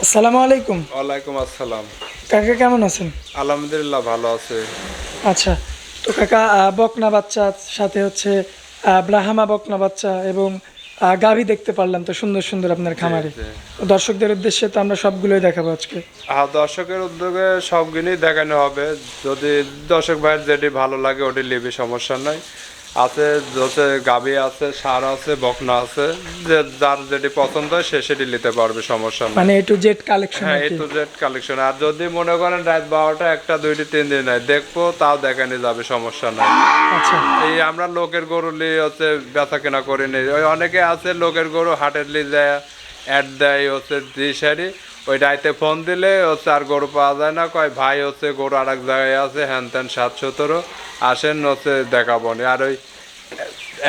আসসালামু আলাইকুম। ওয়ালাইকুম আসসালাম। কাকা কেমন আছেন? আলহামদুলিল্লাহ ভালো আছে। আচ্ছা তো কাকা বকনা বাচ্চা সাথে হচ্ছে ব্রাহ্মা বকনা বাচ্চা এবং গাভী দেখতে পারলাম তো সুন্দর সুন্দর আপনার খামারে। দর্শকদের উদ্দেশ্যে তো আমরা সবগুলোই দেখাবো আজকে। আর দর্শকের উদ্যোগে সবগুলোই দেখানো হবে। যদি দর্শক ভাইয়ের যেটি ভালো লাগে ওটি লিবি সমস্যা নাই। আছে হচ্ছে গাবি আছে সার আছে বকনা আছে যে যার যেটি পছন্দ হয় সে সেটি নিতে পারবে সমস্যা নাই। মানে এ টু জেড কালেকশন হ্যাঁ এ টু জেড কালেকশন আর যদি মনে করেন রাত বারোটা একটা দুইটি তিন দিন নাই দেখব তাও দেখানি যাবে সমস্যা নাই। আচ্ছা। এই আমরা লোকের গরু নিয়ে হচ্ছে বেচা কেনা করে নিই। ওই অনেকে আছে লোকের গরু হাটের লি যায় অ্যাড দেয় হচ্ছে দিশারি ওই রাইতে ফোন দিলে হচ্ছে আর গরু পাওয়া যায় না কয় ভাই হচ্ছে গরু আর এক জায়গায় আছে হ্যান ত্যান সাত সতেরো আসেন হচ্ছে দেখাবো নি। আর ওই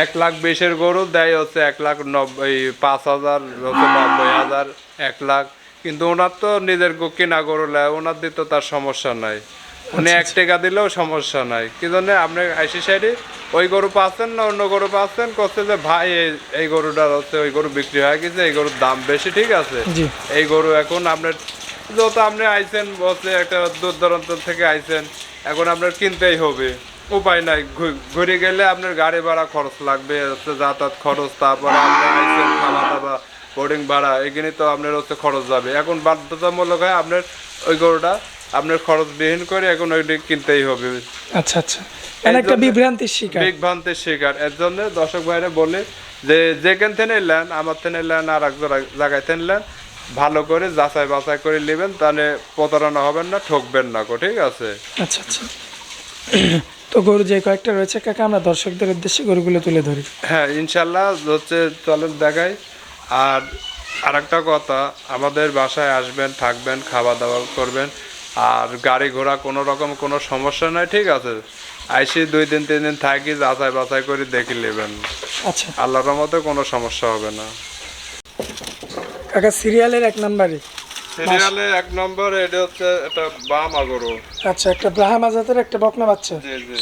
এক লাখ বিশের গরু দেয় হচ্ছে এক লাখ নব্বই পাঁচ হাজার হচ্ছে নব্বই হাজার এক লাখ। কিন্তু ওনার তো নিজের কিনা গরু নেয় ওনার দিতে তার সমস্যা নাই। উনি এক টাকা দিলেও সমস্যা নাই। কি জন্য? আপনি আইসি সাইডে ওই গরু পাচ্ছেন না অন্য গরু পাচ্ছেন করছে যে ভাই এই- গরুটার হচ্ছে ওই গরু বিক্রি হয়ে গেছে এই গরুর দাম বেশি ঠিক আছে? এই গরু এখন আপনার যত আপনি আইছেন বলছে একটা দূর দূরান্ত থেকে আইছেন এখন আপনার কিনতেই হবে। উপায় নাই ঘুরে গেলে আপনার গাড়ি ভাড়া খরচ লাগবে হচ্ছে যাতায়াত খরচ তারপরে আপনি আইছেন খাওয়া দাওয়া বোর্ডিং ভাড়া এখানে তো আপনার হচ্ছে খরচ যাবে। এখন বাধ্যতামূলক হয় আপনার ওই গরুটা আপনার খরচ বিহীন করে এখন ওইটি কিনতেই হবে। আচ্ছা আচ্ছা। মানে একটা বিভ্রান্তির শিকার। বিভ্রান্তির শিকার। এর জন্য দর্শক ভাইরা বলে যে যেখান থেকে নেন আমার থেকে নেন আর এক জায়গায় থেকে নেন ভালো করে যাচাই বাছাই করে নেবেন তাহলে প্রতারণা হবেন না ঠকবেন না কো ঠিক আছে? আচ্ছা আচ্ছা। তো গরু যে কয়েকটা রয়েছে কাকা আমরা দর্শকদের উদ্দেশ্যে গরুগুলো তুলে ধরি। হ্যাঁ ইনশাল্লাহ হচ্ছে চলেন দেখাই। আর আরেকটা কথা আমাদের বাসায় আসবেন থাকবেন খাওয়া দাওয়া করবেন। আর গাড়ি ঘোড়া কোনো রকম কোনো সমস্যা নাই ঠিক আছে? আইসি দুই দিন তিন দিন থাকি যাচাই বাছাই করে দেখে নেবেন। আচ্ছা। আল্লাহর মতো কোনো সমস্যা হবে না। কাকা সিরিয়ালের এক নাম্বারে। সিরিয়ালে এক নম্বর এটা হচ্ছে একটা বাম আগরু আচ্ছা একটা ব্রাহ্মা জাতের একটা বকনা বাচ্চা। জি জি।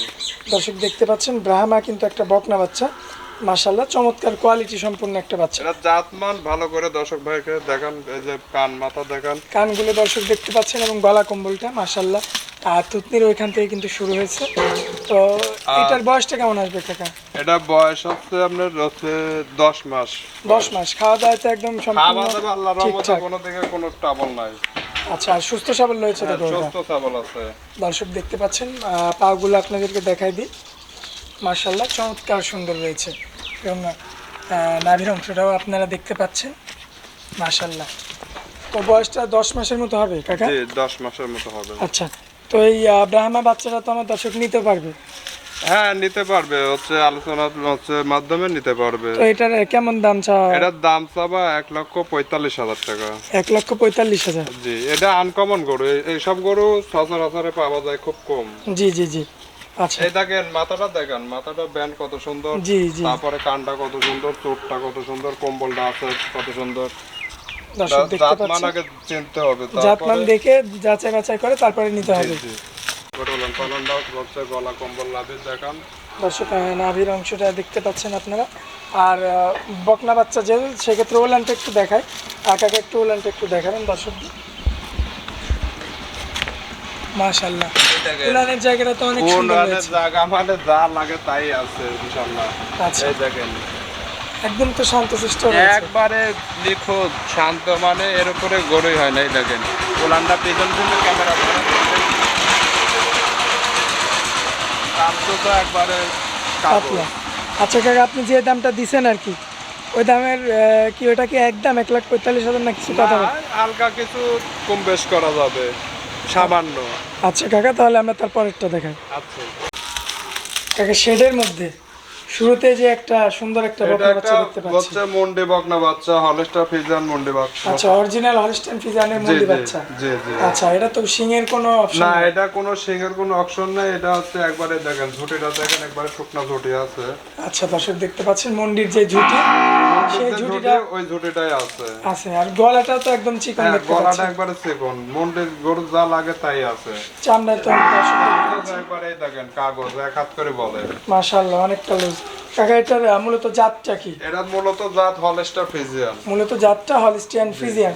দর্শক দেখতে পাচ্ছেন ব্রাহ্মা কিন্তু একটা বকনা বাচ্চা। মাশাল্লাহ চমৎকার কোয়ালিটি সম্পূর্ণ একটা বাচ্চা। এটা জাতমান ভালো করে দর্শক ভাইকে দেখান এই যে কান মাথা দেখান। কানগুলো দর্শক দেখতে পাচ্ছেন এবং গলা কম্বলটা মাশাল্লাহ আর তুতনির ওইখান থেকে কিন্তু শুরু হয়েছে। তো এটার বয়সটা কেমন আসবে কাকা? এটা বয়স হচ্ছে আপনার হচ্ছে দশ মাস। দশ মাস। খাওয়া দাওয়া তো একদম খাওয়া সম্পূর্ণ দাওয়া আল্লাহর রহমতে কোনো দিকে কোনো ট্রাবল নাই। আচ্ছা আর সুস্থ সবল রয়েছে তো হ্যাঁ, সুস্থ সবল আছে। দর্শক দেখতে পাচ্ছেন পাগুলো আপনাদেরকে দেখাই দিই। মার্শাল্লাহ চমৎকার সুন্দর রয়েছে। এবং নাভির অংশটাও আপনারা দেখতে পাচ্ছেন। মার্শাল্লাহ তো বয়সটা দশ মাসের মতো হবে কাকা? দশ মাসের মতো হবে। আচ্ছা তো এই ব্রাহ্মা বাচ্চাটা তো আমার দর্শক নিতে পারবে। হ্যাঁ নিতে পারবে। হচ্ছে আলোচনা হচ্ছে মাধ্যমে নিতে পারবে। তো এটার কেমন দাম চাওয়া এটার দাম চাবা এক লক্ষ পঁয়তাল্লিশ হাজার টাকা। এক লক্ষ পঁয়তাল্লিশ হাজার। জি এটা আনকমন গরু। এইসব গরু সচরাচরে পাওয়া যায় খুব কম। জি জি জি। এই দেখেন মাথাটা দেখেন মাথাটা ব্যান্ড কত সুন্দর তারপরে কানটা কত সুন্দর চোটটা কত সুন্দর কম্বলটা আছে কত সুন্দর। চিনতে হবে জাতমান দেখে যাচাই বাছাই করে তারপরে নিতে হবে। গলা কম্বল লাভের দেখান। দর্শক নাভির অংশটা দেখতে পাচ্ছেন আপনারা। আর বকনা বাচ্চা যেহেতু সেক্ষেত্রে ওলানটা একটু দেখায়। কাকাকে একটু ওলানটা একটু দেখাবেন দর্শক মাশাল্লাহ ওলানের জায়গাটা তো অনেক সুন্দর রানের জায়গা যা লাগে তাই আছে ইনশাল্লাহ আচ্ছা। দেখেন। একদম তো শান্তশিষ্ট একবারে নিখুঁত শান্ত মানে এর উপরে গড়ই হয় না দেখেন। উলানটা পিছন থেকে ক্যামেরা শান্ত তো একবারে পাতলা। আচ্ছা কাকা আপনি যে দামটা দিছেন আর কি ওই দামের কি ওটা কি একদম এক লাখ পঁয়তাল্লিশ হাজার না কিছু কথা হালকা কিছু কম বেশ করা যাবে। সামান্য। আচ্ছা কাকা তাহলে আমরা তার পরেরটা দেখাই। আচ্ছা। কাকা শেডের মধ্যে শুরুতে যে একটা সুন্দর একটা বকনা বাচ্চা দেখতে পাচ্ছি। হচ্ছে মন্ডি বকনা বাচ্চা হলস্টার ফিজান মন্ডি বাচ্চা। আচ্ছা অরিজিনাল হলস্টাইন ফিজানের মুন্ডি বাচ্চা। জি জি। আচ্ছা এটা তো সিংয়ের কোনো অপশন না এটা কোনো সিংহের কোনো অপশন নাই এটা হচ্ছে একবারে দেখেন ঝুটিটা দেখেন একবারে শুকনা ঝুটি আছে। আচ্ছা দর্শক দেখতে পাচ্ছেন মন্ডির যে ঝুটি সেই ঝুটিটা ওই ঝুটিটাই আছে। আছে আর গলাটা তো একদম চিকন হ্যাঁ দেখতে গলাটা একবারে চিকন মন্ডি গরু যা লাগে তাই আছে। চামড়া তো একবারে দেখেন কাগজ এক হাত করে বলে। মাশাআল্লাহ অনেকটা লুজ কাকা এটার মূলত জাতটা কি? এটা মূলত জাত হলেস্টার ফিজিয়ান। মূলত জাতটা হলিস্টিয়ান ফিজিয়ান।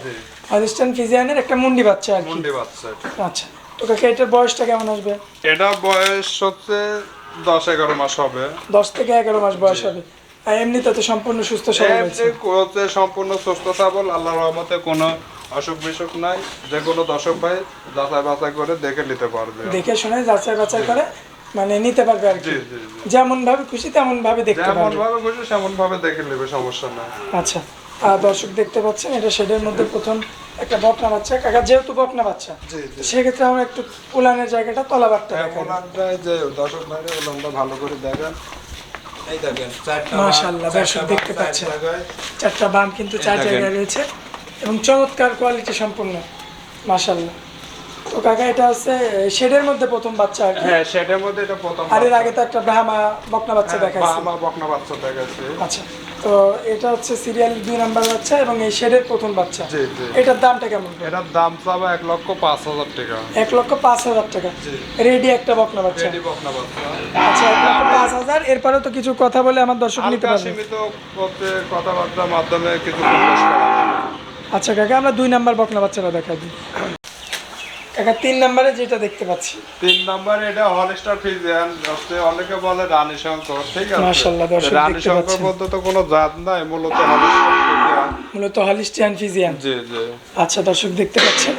হলিস্টিয়ান ফিজিয়ানের একটা মুন্ডি বাচ্চা আর মুন্ডি বাচ্চা আচ্ছা তো কাকা এটার বয়সটা কেমন আসবে? এটা বয়স হচ্ছে দশ এগারো মাস হবে। দশ থেকে এগারো মাস বয়স হবে। আর এমনিতে তো সম্পূর্ণ সুস্থ সবল হচ্ছে সম্পূর্ণ সুস্থ সবল আল্লাহর রহমতে কোনো অসুখ বিসুখ নাই। যে কোনো দর্শক ভাই যাচাই বাছাই করে দেখে নিতে পারবে। দেখে শুনে যাচাই বাছাই করে মানে নিতে পারবে আর কি। যেমন ভাবে খুশি তেমন ভাবে দেখতে পারবে। যেমন ভাবে খুশি সেমন ভাবে দেখে নেবে সমস্যা নাই। আচ্ছা আর দর্শক দেখতে পাচ্ছেন এটা শেডের মধ্যে প্রথম একটা বকনা বাচ্চা। কাকা যেহেতু বকনা বাচ্চা সেক্ষেত্রে আমরা একটু উলানের জায়গাটা তলাবারটা দেখাবো। ওনারা যে দর্শক ভাইরে ওনারা ভালো করে দেখেন। এই দেখেন চারটা মাশাআল্লাহ, দর্শক দেখতে পাচ্ছেন। চারটা বাম কিন্তু চার জায়গায় রয়েছে। এবং চমৎকার কোয়ালিটি সম্পূর্ণ মাশাল্লাহ তো কাকা এটা হচ্ছে শেডের মধ্যে প্রথম বাচ্চা আর হ্যাঁ সেটার মধ্যে এটা প্রথম আর এর আগে তো একটা ব্রাহ্মা বকনা বাচ্চা দেখাইছে। বাবা বকনা বাচ্চা দেখাচ্ছে আচ্ছা তো এটা হচ্ছে সিরিয়াল দুই নাম্বার বাচ্চা এবং এই শেডের প্রথম বাচ্চা। এটার দামটা কেমন? এটার দাম চাবা এক লক্ষ পাঁচ হাজার টাকা। এক লক্ষ পাঁচ হাজার টাকা। জি। রেডি একটা বকনা বাচ্চা। রেডি বকনা বাচ্চা। আচ্ছা এক লক্ষ পাঁচ হাজার। এরপরেও তো কিছু কথা বলে আমার দর্শক নিতে পারবে। সীমিত কথাবার্তার মাধ্যমে কিছু। আচ্ছা কাকা আমরা দুই নাম্বার বকনা বাচ্চাটা দেখাই দিই। কাকা তিন নাম্বারে যেটা দেখতে পাচ্ছি। তিন নম্বরে এটা হলস্টার ফিজিয়ান হচ্ছে অনেকে বলে রানী শঙ্কর ঠিক আছে? মাশাআল্লাহ, দর্শক রানী শঙ্কর। বলতে তো কোনো জাত নাই মূলত হলস্টার ফিজিয়ান মূলত হলিস্টিয়ান ফিজিয়ান জি জি। আচ্ছা দর্শক দেখতে পাচ্ছেন।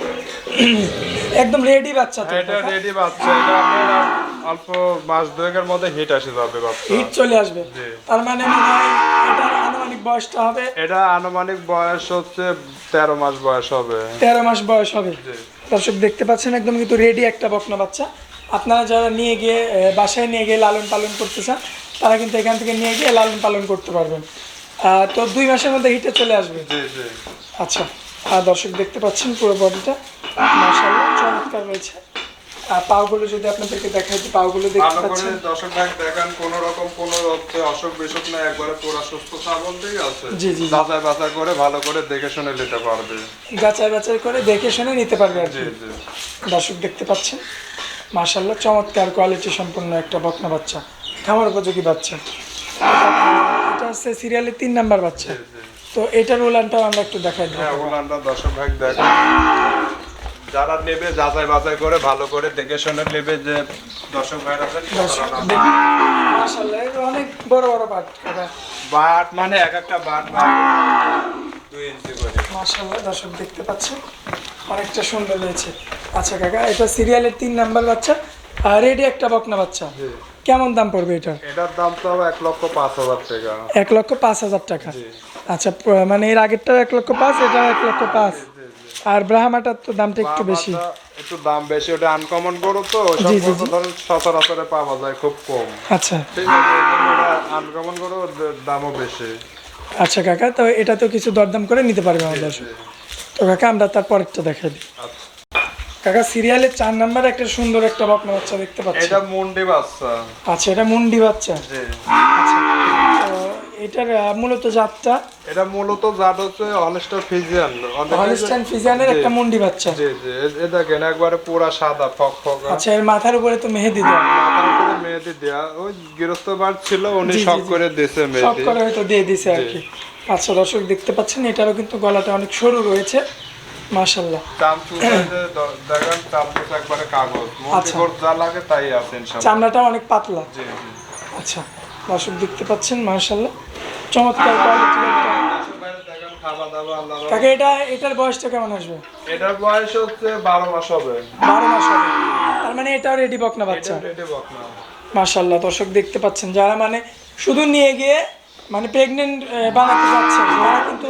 একদম রেডি বাচ্চা তো এটা রেডি বাচ্চা এটা আপনার অল্প মাস দুয়েকের মধ্যে হিট আসে যাবে বাচ্চা। হিট চলে আসবে। তার মানে মনে হয় আনুমানিক বয়সটা হবে। এটা আনুমানিক বয়স হচ্ছে তেরো মাস বয়স হবে। তেরো মাস বয়স হবে। দর্শক দেখতে পাচ্ছেন একদম কিন্তু রেডি একটা বকনা বাচ্চা। আপনারা যারা নিয়ে গিয়ে বাসায় নিয়ে গিয়ে লালন পালন করতে চান তারা কিন্তু এখান থেকে নিয়ে গিয়ে লালন পালন করতে পারবেন। তো দুই মাসের মধ্যে হিটে চলে আসবে। আচ্ছা আর দর্শক দেখতে পাচ্ছেন পুরো বডিটা মাশাআল্লাহ চমৎকার রয়েছে পাগুলো যদি আপনাদেরকে দেখাই যে পাগুলো দেখতে পাচ্ছেন। দর্শক ভাই দেখেন কোন রকম কোন হচ্ছে অসুখ বিসুখ না একবারে পুরো সুস্থ সবল ঠিক আছে। জি, জি। যাচাই বাছাই করে ভালো করে দেখে শুনে নিতে পারবে। যাচাই বাছাই করে দেখে শুনে নিতে পারবে জি জি। দর্শক দেখতে পাচ্ছেন? মাশাআল্লাহ চমৎকার কোয়ালিটি সম্পন্ন একটা বকনা বাচ্চা। খামার উপযোগী বাচ্চা। এটা- হচ্ছে সিরিয়ালের তিন নাম্বার বাচ্চা। তো এটার উলানটাও আমরা একটু দেখাই দেবো হ্যাঁ ওনারা দর্শক ভাই দেখেন। যারা নেবে যাচাই বাছাই করে ভালো করে দেখে শুনে নেবে যে দর্শক ভাইরা আছেন অনেক বড় বড় বাট বাট মানে এক একটা বাট দুই ইঞ্চি করে। মাশাআল্লাহ দর্শক দেখতে পাচ্ছেন অনেকটা সুন্দর রয়েছে আচ্ছা কাকা এটা সিরিয়ালের তিন নাম্বার বাচ্চা আর রেডি একটা বকনা বাচ্চা। কেমন দাম পড়বে এটা? এটার দাম তো এক লক্ষ পাঁচ হাজার টাকা। এক লক্ষ পাঁচ হাজার টাকা। আচ্ছা মানে এর আগেরটাও এক লক্ষ পাঁচ এটা এক লক্ষ পাঁচ। আর ব্রাহ্মাটার তো দামটা একটু বেশি। একটু দাম বেশি ওটা আনকমন গরু তো সচরাচরে পাওয়া যায় খুব কম। আচ্ছা। আনকমন গরু দামও বেশি। আচ্ছা কাকা তো এটা তো কিছু দরদাম করে নিতে পারবে আমাদের তো কাকা আমরা তার পরেরটা দেখাই দিই। আচ্ছা। কাকা সিরিয়ালের চার নাম্বার একটা সুন্দর একটা বকনা বাচ্চা দেখতে পাচ্ছি। এটা মুন্ডি বাচ্চা। আচ্ছা এটা মুন্ডি বাচ্চা। জি। আচ্ছা। এটার মূলত জাতটা? এটা মূলত জাত হচ্ছে হলস্টার ফিজিয়ান হলিস্টাইন ফিজিয়ানের একটা মুন্ডি বাচ্চা। জি জি। এ- এ দেখেন একবারে পুরা সাদা ফক ফক। আচ্ছা এর মাথার উপরে তো মেহেদি দেওয়া মাথার উপরে মেহেদি দেয়া। ওই গৃহস্থ বার ছিল উনি শখ করে দিয়েছে মেহেদি। করে হয়তো দিয়ে দিছে আর কি। আচ্ছা দর্শক দেখতে পাচ্ছেন এটারও কিন্তু গলাটা অনেক সরু রয়েছে। দ- দেখেন চামচুস একবারে কাগজ। আচ্ছা। যা লাগে তাই আছে ইনশাল্লাহ চামড়াটা অনেক পাতলা। জি জি। আচ্ছা। দর্শক দেখতে পাচ্ছেন মাশাল্লাহ চমৎকার কাকে এটা এটার বয়সটা কেমন আসবে? এটার বয়স হচ্ছে বারো মাস হবে। বারো মাস হবে। তার মানে এটাও রেডি বকনা বাচ্চা। এটা রেডি বকনা। মাশাল্লাহ দর্শক দেখতে পাচ্ছেন যারা মানে শুধু নিয়ে গিয়ে মানে প্রেগনেন্ট বানাতে যাচ্ছে তারা কিন্তু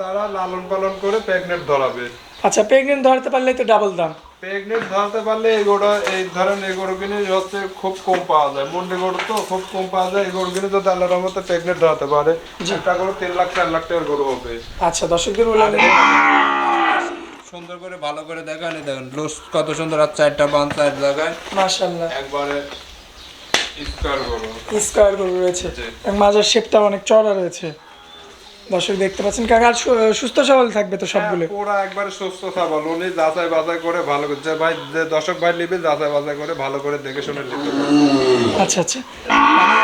তারা লালন পালন করে প্রেগনেন্ট ধরাবে। আচ্ছা প্রেগনেন্ট ধরতে পারলে তো ডাবল দাম। প্রেগনেন্ট ধরতে পারলে এই গরু এই ধরেন এই গরু কিনে হচ্ছে খুব কম পাওয়া যায়। মুন্ডি গরু তো খুব কম পাওয়া যায় এই গরু কিনে যদি আল্লাহর মতো প্রেগনেন্ট ধরাতে পারে। একটা গরু তিন লাখ চার লাখ টাকার গরু হবে। আচ্ছা দর্শকদের বলে সুন্দর করে ভালো করে দেখান দেখেন লুস কত সুন্দর আর চারটা বান চার জায়গায় মাশাল্লাহ একবারে স্কোয়ার গরু। স্কোয়ার গরু রয়েছে। এবং মাজার শেপটা অনেক চড়া রয়েছে। দর্শক দেখতে পাচ্ছেন কাকা সুস্থ সবল থাকবে তো সবগুলো? ওরা একবারে সুস্থ সবল। উনি যাচাই বাছাই করে ভালো করে ভাই দর্শক ভাই নিবে যাচাই বাছাই করে ভালো করে দেখে শুনে নিতে আচ্ছা আচ্ছা। মানে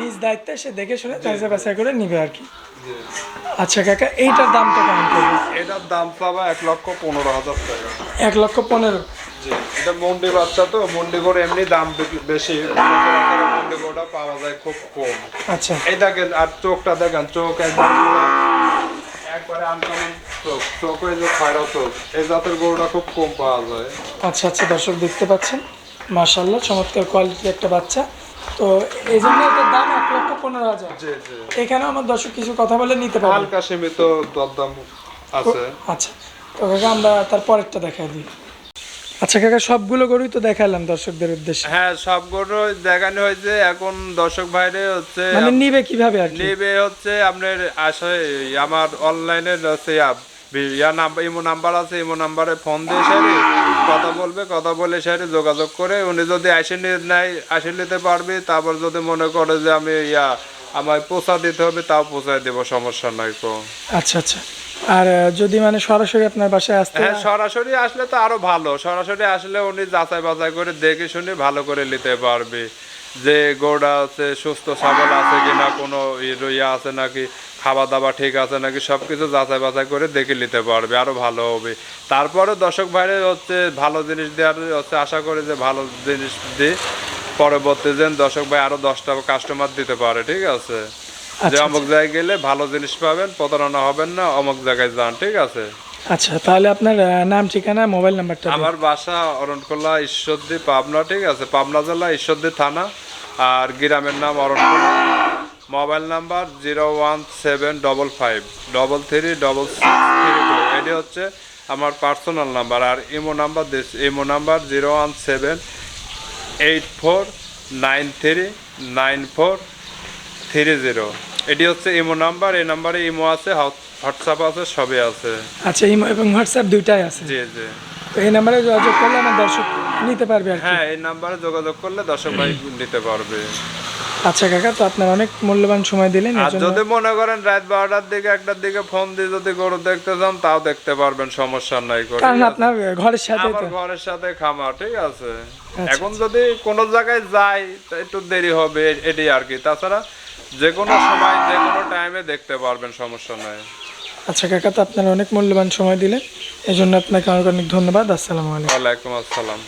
নিজ দায়িত্বে সে দেখে শুনে যাচাই বাছাই করে নিবে আর কি। আচ্ছা কাকা এইটার দামটা কেমন পড়বে? এটার দাম পাবা এক লক্ষ পনেরো হাজার টাকা। এক লক্ষ পনেরো। জি এটা মন্ডি বাচ্চা তো মন্ডি করে এমনি দাম বেশি। গোটা পাওয়া যায় খুব কম। আচ্ছা। এই দেখেন আর চোখটা দেখেন চোখ পুরো একবারে আনকমন চোখ। চোখ ওই যে খয়রা চোখ এই জাতের গরুটা খুব কম পাওয়া যায়। আচ্ছা আচ্ছা দর্শক দেখতে পাচ্ছেন? চমৎকার কোয়ালিটির একটা বাচ্চা। তো এই জন্য এটার দাম এক লক্ষ পনেরো হাজার। জি আমার দর্শক কিছু কথা বলে নিতে পারবে। হালকা সীমিত দরদাম আছে। আচ্ছা তো আমরা তার পরেরটা দেখাই দিই। আচ্ছা কাকা সবগুলো গরুই তো দেখালাম দর্শকদের উদ্দেশ্যে। হ্যাঁ সব গরু দেখানো হয়েছে। এখন দর্শক ভাইরে হচ্ছে মানে নিবে কীভাবে আর নেবে হচ্ছে আপনার আসে আমার অনলাইনে হচ্ছে ইয়া নাম্বার ইমো নাম্বার আছে ইমো নাম্বারে ফোন দিয়ে সারি কথা বলবে কথা বলে সারি যোগাযোগ করে উনি যদি আসে নেয় আসে নিতে পারবে তারপর যদি মনে করে যে আমি ইয়া আমায় পোষা দিতে হবে তাও পোষায় দেবো সমস্যা নাই কো। আচ্ছা আচ্ছা। আর যদি মানে সরাসরি আপনার বাসায় আসতে হ্যাঁ সরাসরি আসলে তো আরও ভালো। সরাসরি আসলে উনি যাচাই বাছাই করে দেখে শুনে ভালো করে নিতে পারবে যে গোড়া আছে সুস্থ সবল আছে কিনা কোনো ই- ইয়ে আছে নাকি খাওয়া দাওয়া ঠিক আছে নাকি সব কিছু যাচাই বাছাই করে দেখে নিতে পারবে আরও ভালো হবে। তারপরে দর্শক ভাইরে হচ্ছে ভালো জিনিস দেওয়ার হচ্ছে আশা করি যে ভালো জিনিস দিয়ে পরবর্তী দিন দর্শক ভাই আরও দশটা কাস্টমার দিতে পারে ঠিক আছে? যে আচ্ছা, অমুক জায়গায় গেলে ভালো জিনিস পাবেন প্রতারণা হবেন না অমুক জায়গায় যান ঠিক আছে? আচ্ছা তাহলে আপনার নাম ঠিকানা মোবাইল নাম্বারটা আমার বাসা অরণখোলা ঈশ্বরদী পাবনা ঠিক আছে? পাবনা জেলা ঈশ্বরদী থানা আর গ্রামের নাম Aronkhola mobile number zero one seven double five double three double six three two. এটি হচ্ছে আমার personal number R imo number this imo number zero one seven eight four nine three nine four three zero. এটি হচ্ছে imo number এই নাম্বারে imo আছে WhatsApp আছে সবই আছে। আচ্ছা ইমো এবং হোয়াটসঅ্যাপ দুইটাই আছে? জি জি। তো এই নাম্বারে যোগাযোগ করলে আমার দর্শক নিতে পারবে আর কি? হ্যাঁ এই নাম্বারে যোগাযোগ করলে দর্শক ভাই নিতে পারবে। আচ্ছা কাকা তো আপনার অনেক মূল্যবান সময় দিলেন আর যদি মনে করেন রাত বারোটার দিকে একটার দিকে ফোন দিয়ে যদি গরু দেখতে চান তাও দেখতে পারবেন সমস্যা নাই করে। কারণ আপনার ঘরের সাথে আমার ঘরের সাথে খামার ঠিক আছে। আচ্ছা, এখন যদি কোনো জায়গায় যাই একটু দেরি হবে এ- এটাই আর কি। তাছাড়া যে কোনো সময় যে কোনো টাইমে দেখতে পারবেন সমস্যা নাই। আচ্ছা কাকা তো আপনার অনেক মূল্যবান সময় দিলেন। এই জন্য আপনাকে অনেক অনেক ধন্যবাদ। আসসালামু আলাইকুম। ওয়ালাইকুম আসসালাম।